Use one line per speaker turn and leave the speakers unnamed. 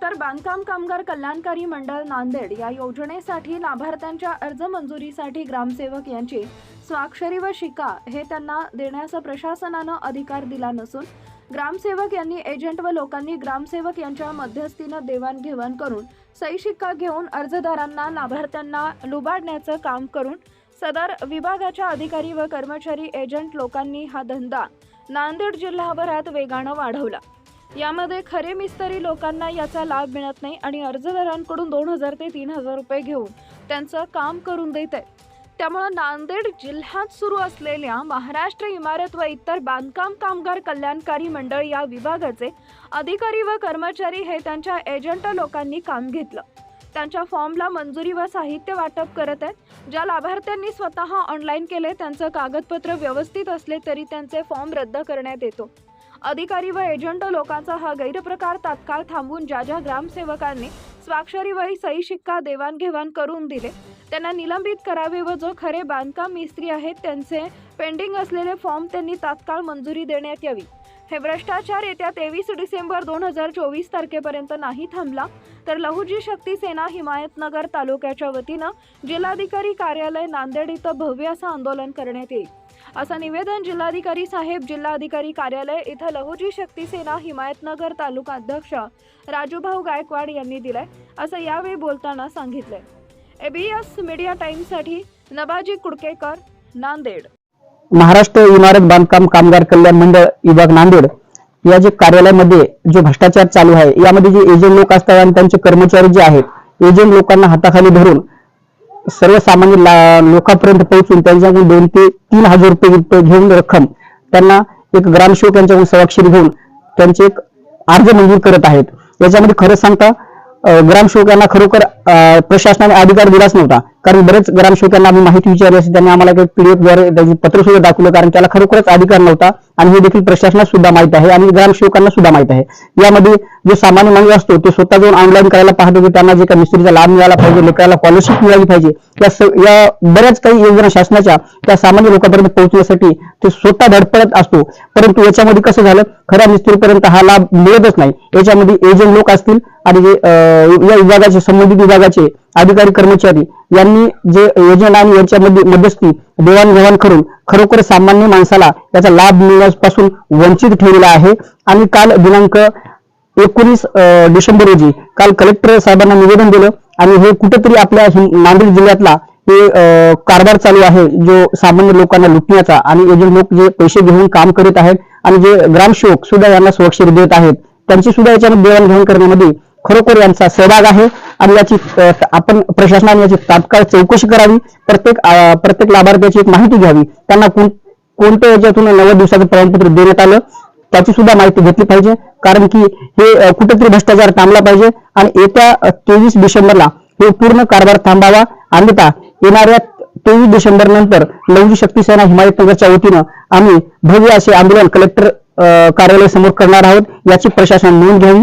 बांधकाम कामगार कल्याणकारी मंडळ नांदेड या योजनेसाठी लाभार्थ्यांच्या अर्ज मंजुरीसाठी ग्रामसेवक यांची स्वाक्षरी व शिका हे त्यांना देण्याचा प्रशासनानं अधिकार दिला नसून ग्रामसेवक यांनी एजंट व लोकांनी ग्रामसेवक यांच्या मध्यस्थीनं देवाणघेवाण करून सई शिक्का घेऊन अर्जदारांना लाभार्थ्यांना लुबाडण्याचं काम करून सदर विभागाच्या अधिकारी व कर्मचारी एजंट लोकांनी हा धंदा नांदेड जिल्हाभरात वेगानं वाढवला. यामध्ये खरे मिस्तरी लोकांना याचा लाभ मिळत नाही आणि अर्जदारांकडून दोन हजार ते तीन हजार रुपये घेऊन त्यांचं काम करून देत आहे. त्यामुळं नांदेड जिल्ह्यात सुरू असलेल्या महाराष्ट्र इमारत व इतर बांधकाम कामगार कल्याणकारी मंडळ या विभागाचे अधिकारी व कर्मचारी हे त्यांच्या एजंट लोकांनी काम घेतलं. त्यांच्या फॉर्मला मंजुरी व साहित्य वाटप करत आहेत. ज्या लाभार्थ्यांनी स्वतः ऑनलाईन केले त्यांचं कागदपत्र व्यवस्थित असले तरी त्यांचे फॉर्म रद्द करण्यात येतो. अधिकारी व एजंट लोकांचा हा गैरप्रकार तात्काळ थांबवून ज्या ज्या ग्रामसेवकांनी स्वाक्षरी वही सही शिक्का देवाणघेवाण करून दिले त्यांना निलंबित करावे व जो खरे बांधकाम मिस्त्री आहेत त्यांचे पेंडिंग असलेले फॉर्म त्यांनी तात्काळ मंजुरी देण्यात यावी. हे भ्रष्टाचार येत्या तेवीस डिसेंबर दोन हजार चोवीस तारखेपर्यंत नाही थांबला तर लहुजी शक्ती सेना हिमायतनगर तालुक्याच्या वतीनं जिल्हाधिकारी कार्यालय नांदेड इथं भव्य असं आंदोलन करण्यात येईल. असं निवेदन जिल्हाधिकारी साहेब जिल्हाधिकारी कार्यालय इथं लहुजी शक्ती सेना हिमायतनगर तालुका अध्यक्ष राजूभाऊ गायकवाड यांनी दिलंय असं यावेळी बोलताना सांगितलंय. एबीएस मीडिया टाइम्ससाठी नबाजी कुडकेकर नांदेड.
महाराष्ट्र इमारत बांधकाम कामगार कल्याण मंडळ विभाग नांदेड या जे कार्यालयामध्ये जो भ्रष्टाचार चालू आहे यामध्ये जे एजंट लोक असतात आणि त्यांचे कर्मचारी जे आहेत एजंट लोकांना हाताखाली धरून सर्वसामान्य ला- लोकांपर्यंत पोहोचून त्यांच्याकडून दोन ते तीन हजार रुपये रुपये घेऊन रक्कम. त्यांना एक ग्रामसेवक यांच्याकडून स्वाक्षरी घेऊन त्यांचे एक अर्ज मंजूर करत आहेत. याच्यामध्ये खरं सांगता ग्रामसेवकांना खरोखर प्रशासनाने अधिकार दिलाच नव्हता. कारण बरेच ग्रामसेवकांना आम्ही माहिती विचारली असते त्यांनी आम्हाला काही पीडीएफ त्याची पत्र सुद्धा दाखवलं कारण त्याला खरोखरच अधिकार नव्हता आणि हे देखील प्रशासनास सुद्धा माहीत आहे आणि ग्रामसेवकांना सुद्धा माहीत आहे. यामध्ये जो सामान्य माणूस असतो तो स्वतः जाऊन ऑनलाईन करायला पाहतो की त्यांना जे काही मिस्त्रीचा लाभ मिळाला पाहिजे लेकराला स्कॉलरशिप मिळाली पाहिजे या या बऱ्याच काही योजना शासनाच्या त्या सामान्य लोकांपर्यंत पोहोचण्यासाठी ते स्वतः धडपडत असतो. परंतु याच्यामध्ये कसं झालं खऱ्या मिस्त्रीपर्यंत हा लाभ मिळतच नाही. याच्यामध्ये एजंट लोक असतील आणि जे या विभागाचे संबंधित विभागाचे अधिकारी कर्मचारी यांनी जे योजना आणि यांच्यामध्ये मध्यस्थी देवाणघेवाण करून खरोखर सामान्य माणसाला याचा लाभ मिळण्यापासून वंचित ठेवलेला आहे. आणि काल दिनांक एकोणीस डिसेंबर रोजी काल कलेक्टर साहेबांना निवेदन दिलं आणि हे कुठेतरी आपल्या नांदेड जिल्ह्यातला हे अं, कारभार चालू आहे जो सामान्य लोकांना लुटण्याचा आणि एजंट लोक जे पैसे घेऊन काम करीत आहेत आणि जे ग्रामसेवक सुद्धा यांना स्वाक्षरी देत आहेत त्यांची सुद्धा याच्यामध्ये देवाणघेवाण करण्यामध्ये खरोखर यांचा सहभाग आहे. आणि याची आपण प्रशासनाने याची तात्काळ चौकशी करावी. प्रत्येक प्रत्येक लाभार्थ्याची एक माहिती घ्यावी. त्यांना कोण कोणत्या याच्यातून नव्वद दिवसाचं प्रमाणपत्र देण्यात आलं त्याची सुद्धा माहिती घेतली पाहिजे. कारण की हे कुठेतरी भ्रष्टाचार थांबला पाहिजे. आणि येत्या तेवीस डिसेंबरला हे पूर्ण कारभार थांबावा. अन्यथा येणाऱ्या तेवीस डिसेंबर नंतर लवजी शक्ती सेना हिमायतनगरच्या वतीनं आम्ही भव्य असे आंदोलन कलेक्टर कार्यालय समोर करणार आहोत. याची प्रशासन नोंद घ्यावी.